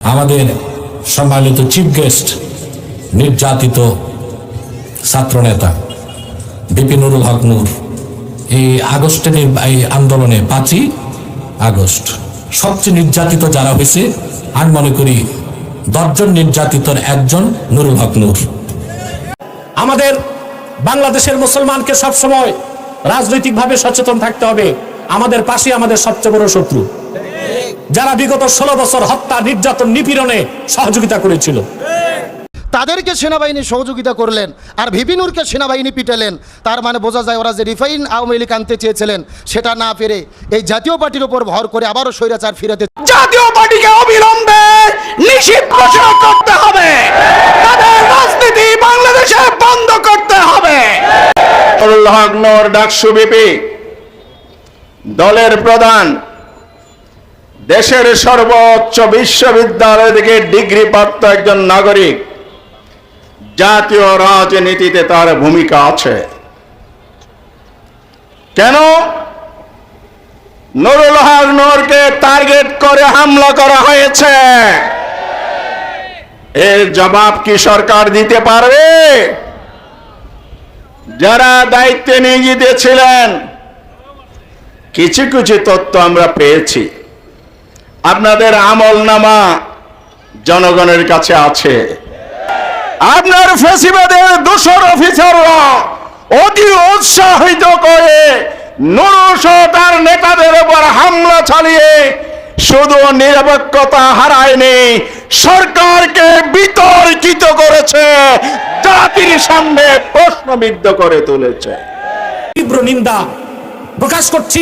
আমাদের সম্মানিত chief guest নির্যাতিত ছাত্রনেতা বিপিনুরুল হক নূর। এই আগস্টের এই- আন্দোলনে পাঁচই আগস্ট। সবচেয়ে নির্যাতিত যারা হয়েছে, আমি মনে করি দশজন নির্যাতিতর একজন নুরুল হক নূর। আমাদের বাংলাদেশের মুসলমানকে সবসময় রাজনৈতিকভাবে সচেতন থাকতে হবে। আমাদের পাশে আমাদের সবচেয়ে বড় শত্রু। যারা বিগত ষোলো বছর হত্যা নির্যাতন নিপীড়নে সহযোগিতা করেছিল। তাদেরকে সেনাবাহিনী সহযোগিতা করলেন আর ভিপিনুরকে সেনাবাহিনী পিটালেন। তার মানে বোঝা যায় ওরা যে রিফাইন আওয়ামী লীগ আনতে চেয়েছিলেন সেটা না পেরে এই জাতীয় পার্টির উপর ভর করে আবারও স্বৈরাচার ফিরাতে জাতীয় পার্টিকে অবিলম্বে নিষিদ্ধ ঘোষণা করতে হবে। তাদের রাজনীতি বাংলাদেশে বন্ধ করতে হবে। ডাকসু বিপি দলের প্রধান দেশের সর্বোচ্চ বিশ্ববিদ্যালয় থেকে ডিগ্রি প্রাপ্ত একজন নাগরিক, জাতীয় রাজনীতিতে তার ভূমিকা আছে। কেন? নুরুল হক নূরকে টার্গেট করে হামলা করা হয়েছে। এর জবাব কি সরকার দিতে পারবে? যারা দায়িত্বে নিয়োজিত ছিলেন কিছু কিছু তথ্য আমরা পেয়েছি। আপনাদের আমল নামা জনগণের কাছে আছে। আপনার ফেসিবাদের দোসর অফিসাররা অতি উৎসাহিত করে নুরুস তার নেতাদের উপর হামলা চালিয়ে শুধু নিরপেক্ষতা হারায়নি, সরকারকে বিতর্কিত করেছে, জাতির সামনে প্রশ্নবিদ্ধ করে তুলেছে। তীব্র নিন্দা প্রকাশ করছি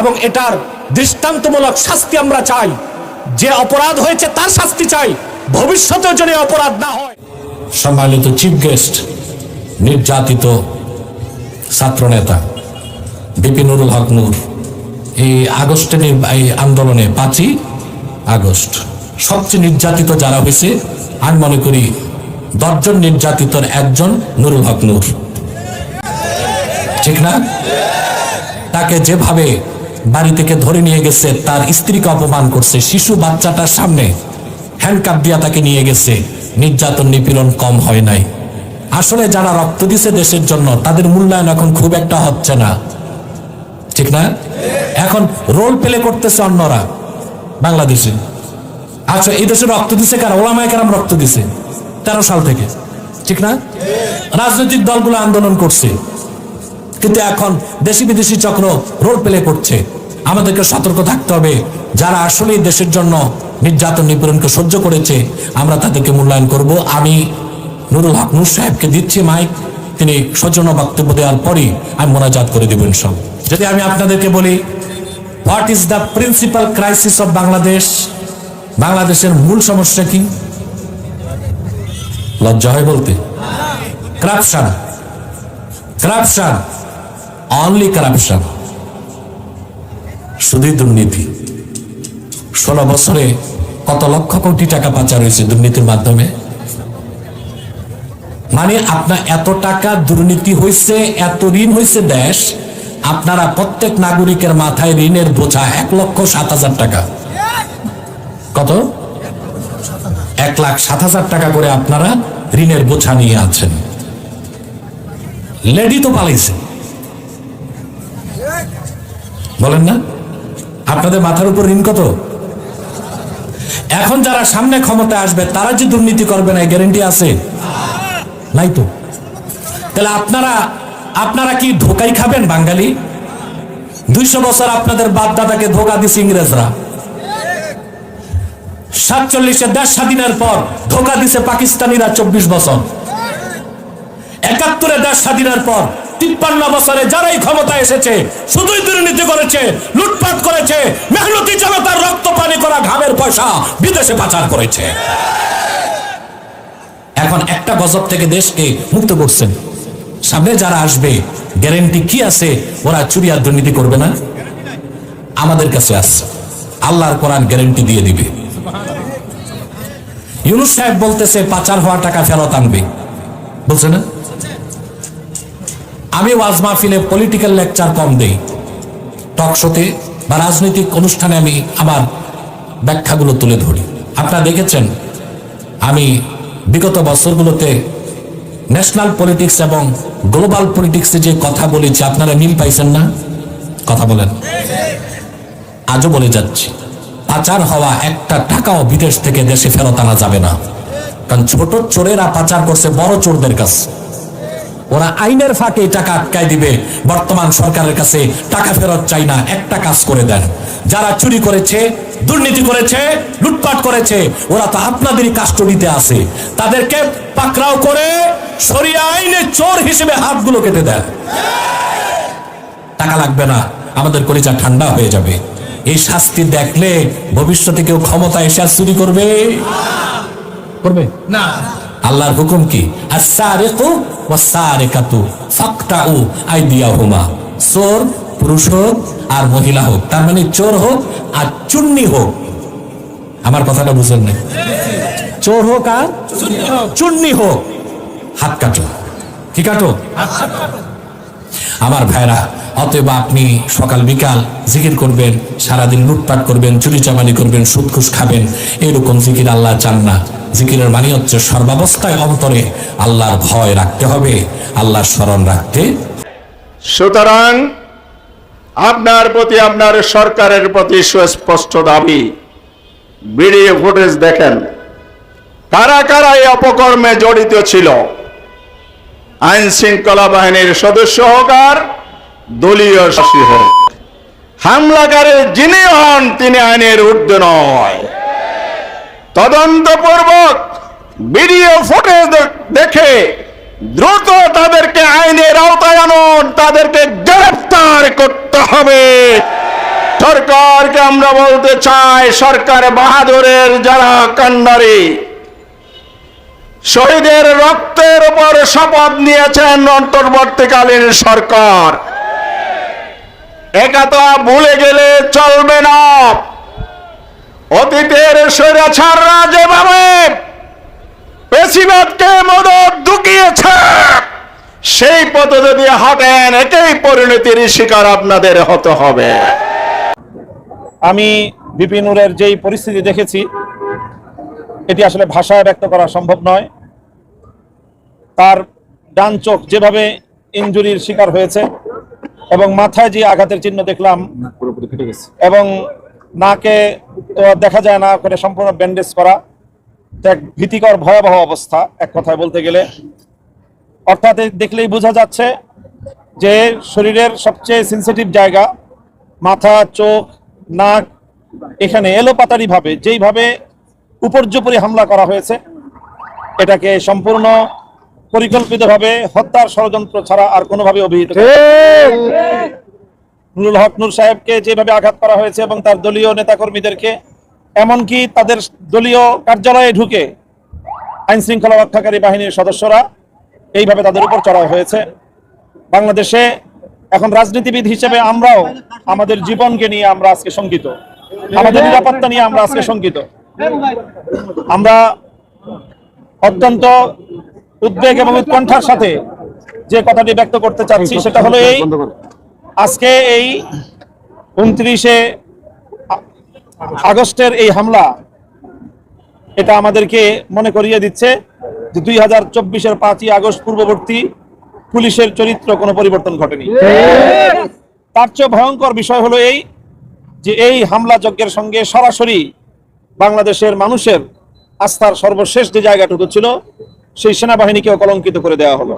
এবং এটার দৃষ্টান্তমূলক শাস্তি আমরা চাই। যে অপরাধ হয়েছে তার শাস্তি চাই। ভবিষ্যতেও যেন অপরাধ না হয়। সম্মানিত চিফ গেস্ট নির্যাতিত ছাত্রনেতা বিপিনুরুল হক নূর, এই আগস্টের এই- এই আন্দোলনে পাঁচই আগস্ট সবচেয়ে নির্যাতিত যারা হয়েছে, আমি মনে করি দশজন নির্যাতিতর একজন নুরুল হক নূর। ঠিক না? তাকে যেভাবে বাড়ি থেকে ধরে নিয়ে গেছে, তার স্ত্রীকে অপমান করছে, শিশু বাচ্চাটার সামনে হ্যান্ডকাপ দিয়া তাকে নিয়ে গেছে। নির্যাতন নিপীড়ন কম হয় নাই। আসলে যারা রক্ত দিছে দেশের জন্য, তাদের মূল্যায়ন এখন খুব একটা হচ্ছে না। ঠিক না? এখন রোল প্লে করতেছে অন্যরা বাংলাদেশে। আচ্ছা এই দেশে রক্ত দিছে কারা? ওলামায় কারাম রক্ত দিছে তেরো সাল থেকে। ঠিক না? রাজনৈতিক দলগুলো আন্দোলন করছে। কিন্তু এখন দেশি বিদেশি চক্র রোল প্লে করছে। আমাদেরকে সতর্ক থাকতে হবে। যারা আসলেই দেশের জন্য নির্যাতন নিপীড়নকে সহ্য করেছে, আমরা তাদেরকে মূল্যায়ন করব। আমি নুরুল হক নূর সাহেবকে দিচ্ছি মাইক। তিনি সৌজন্য বক্তব্য দেওয়ার পরই আমি মোনাজাত করে দেবেন সব যদি আমি আপনাদেরকে বলি what is the principal crisis of Bangladesh বাংলাদেশের মূল সমস্যা কি? লজ্জা হয় বলতে। করাপশন করাপশন অনলি করাপশন শুধুই দুর্নীতি। ষোলো বছরে কত লক্ষ কোটি টাকা পাচার হয়েছে দুর্নীতির মাধ্যমে? মানে আপনার এত টাকা দুর্নীতি হয়েছে, এত ঋণ হয়েছে দেশ, আপনারা প্রত্যেক নাগরিকের মাথায় ঋণের বোঝা এক লক্ষ সাত হাজার টাকা। কত? এক লাখ সাত হাজার টাকা করে আপনারা ঋণের বোঝা নিয়ে আছেন। লেডি তো পালাইছে বলেন না? আপনাদের মাথার উপর ঋণ কত? এখন যারা সামনে ক্ষমতা আসবে, তারা যে দুর্নীতি করবে না গ্যারেন্টি আছে। নাই তো। তাহলে আপনারা আপনারা কি ধোকাই খাবেন বাঙালি? দুইশো বছর আপনাদের বাপ দাদাকে ধোকা দিছে ইংরেজরা। সাতচল্লিশে দেশ স্বাধীনের পর ধোকা দিছে পাকিস্তানিরা চব্বিশ বছর। একাত্তরে দেশ স্বাধীনের পর তিপ্পান্ন বছরে যারাই ক্ষমতা এসেছে, শুধুই দুর্নীতি করেছে, লুটপাট করেছে, মেহনতি জনতার রক্ত পানি করা ঘামের পয়সা বিদেশে পাচার করেছে। এখন একটা গজব থেকে দেশকে মুক্ত করছেন। সামনে যারা আসবে গ্যারেন্টি কি আছে? ওরা চুরি আর দুর্নীতি করবে না? আমাদের কাছে আসছে। আল্লাহর কোরআন গ্যারেন্টি দিয়ে দিবে। ইউনুস সাহেব বলতেছে, পাচার হওয়া টাকা ফেরত আনবে। বলছে না? আমি ওয়াজ মাহফিলে পলিটিক্যাল লেকচার কম দেই। টক শোতে বা রাজনৈতিক অনুষ্ঠানে আমি আমার ব্যাখ্যাগুলো তুলে ধরি। আপনারা দেখেছেন, আমি বিগত বছরগুলোতে ন্যাশনাল পলিটিক্স এবং গ্লোবাল পলিটিক্সে যে কথা বলেছি আপনারা মিল পাইছেন না, কথা বলেন। আজও বলে যাচ্ছি, পাচার হওয়া একটা টাকাও বিদেশ থেকে দেশে ফেরত আনা যাবে না। কারণ ছোট চোরেরা পাচার করছে, বড় চোরদের কাছে। ওরা আইনের ফাঁকে টাকা আটকায় দিবে। বর্তমান সরকারের কাছে টাকা ফেরত চাই না একটা কাজ করে দেন। যারা চুরি করেছে দুর্নীতি করেছে লুটপাট করেছে ওরা তো আপনাদেরই কাস্টডিতে আছে। তাদেরকে পাকড়াও করে সরিয়ে আইনে চোর হিসেবে হাতগুলো কেটে দেন। টাকা লাগবে না আমাদের কলিজা ঠান্ডা হয়ে যাবে। এই শাস্তি দেখলে ভবিষ্যতে কেউ ক্ষমতা এসে চুরি করবে? করবে? না। আল্লাহর হুকুম কি? চোর, পুরুষ হোক আর মহিলা হোক, তার মানে চোর হোক আর চুন্নি হোক। আমার কথাটা বুঝেন না চোর হোক আর চুন্নি হোক। হাত কাটো। কি কাটো? আমার ভাইরা, অতএব আপনি সকাল বিকাল জিকির করবেন, সারাদিন লুটপাট করবেন চুরি চামানি করবেন সুদ ঘুষ খাবেন, এরকম জিকির আল্লাহ চান না। জিকিরের মানে হচ্ছে সর্বাবস্থায় অন্তরে আল্লাহর ভয় রাখতে হবে, আল্লাহর স্মরণ রাখতে। সুতরাং আপনার প্রতি আপনার সরকারের প্রতি সুস্পষ্ট দাবি, ভিডিও ফুটেজ দেখেন, কারা কারা এই অপকর্মে জড়িত ছিল? আইন শৃঙ্খলা বাহিনীর সদস্য হোক আর দলীয় শাসী হোক। হামলাকারী যিনি হন, তিনি আইনের ঊর্ধ্বে নয়। তদন্তপূর্বক ভিডিও ফুটেজ দেখে দ্রুত তাদেরকে আইনের আওতায় আনুন। তাদেরকে গ্রেফতার করতে হবে। সরকারকে আমরা বলতে চাই, সরকার বাহাদুরের যারা কান্ডারি শহীদের রক্তের উপর শপথ নিয়েছেন অন্তর্বর্তীকালীন সরকার। একাতা ভুলে গেলে চলবে না। অতীতের স্বৈরাচাররা যেভাবে পেশিবাদকে মদত ঢুকিয়েছে, সেই পথে যদি হাঁটেন এটাই পরিণতির শিকার আপনাদের হতে হবে। আমি বিপিনুরের যেই পরিস্থিতি দেখেছি, এটি আসলে ভাষায় ব্যক্ত করা সম্ভব নয়। তার ডান চোখ যেভাবে ইঞ্জুরির শিকার হয়েছে এবং মাথায় যে আঘাতের চিহ্ন দেখলাম এবং নাকে তো দেখা যায় না করে সম্পূর্ণ ব্যান্ডেজ করা। এক ভীতিকর ভয়াবহ অবস্থা এক কথায় বলতে গেলে। অর্থাৎ দেখলেই বোঝা যাচ্ছে যে শরীরের সবচেয়ে সেন্সিটিভ জায়গা মাথা চোখ নাক এখানে এলোপাতারি ভাবে যেইভাবে উপর্যুপরি হামলা করা হয়েছে এটাকে সম্পূর্ণ পরিকল্পিতভাবে হত্যার ষড়যন্ত্র ছাড়া আর কোনোভাবে অভিহিত নুরুল হক নূর সাহেবকে যেভাবে আঘাত করা হয়েছে এবং তার দলীয় নেতাকর্মীদেরকে এমনকি তাদের দলীয় কার্যালয়ে ঢুকে আইন শৃঙ্খলা রক্ষাকারী বাহিনীর সদস্যরা এইভাবে তাদের উপর চড়াও হয়েছে। বাংলাদেশে এখন রাজনীতিবিদ হিসেবে আমরাও আমাদের জীবনকে নিয়ে আমরা আজকে শঙ্কিত। আমাদের নিরাপত্তা নিয়ে আমরা আজকে শঙ্কিত। আমরা অত্যন্ত উদ্বেগ এবং উৎকণ্ঠার সাথে যে কথাটি ব্যক্ত করতে চাচ্ছি সেটা হলো এই আজকে এই উনত্রিশে আগস্টের এই হামলা এটা আমাদেরকে মনে করিয়ে দিচ্ছে যে দুই হাজার চব্বিশের পাঁচই আগস্ট পূর্ববর্তী পুলিশের চরিত্র কোনো পরিবর্তন ঘটেনি। তার চেয়ে ভয়ঙ্কর বিষয় হলো এই যে এই হামলা যজ্ঞের সঙ্গে সরাসরি বাংলাদেশের মানুষের আস্থার সর্বশেষ যে জায়গাটুকু ছিল সেই সেনাবাহিনীকেও কলঙ্কিত করে দেওয়া হলো।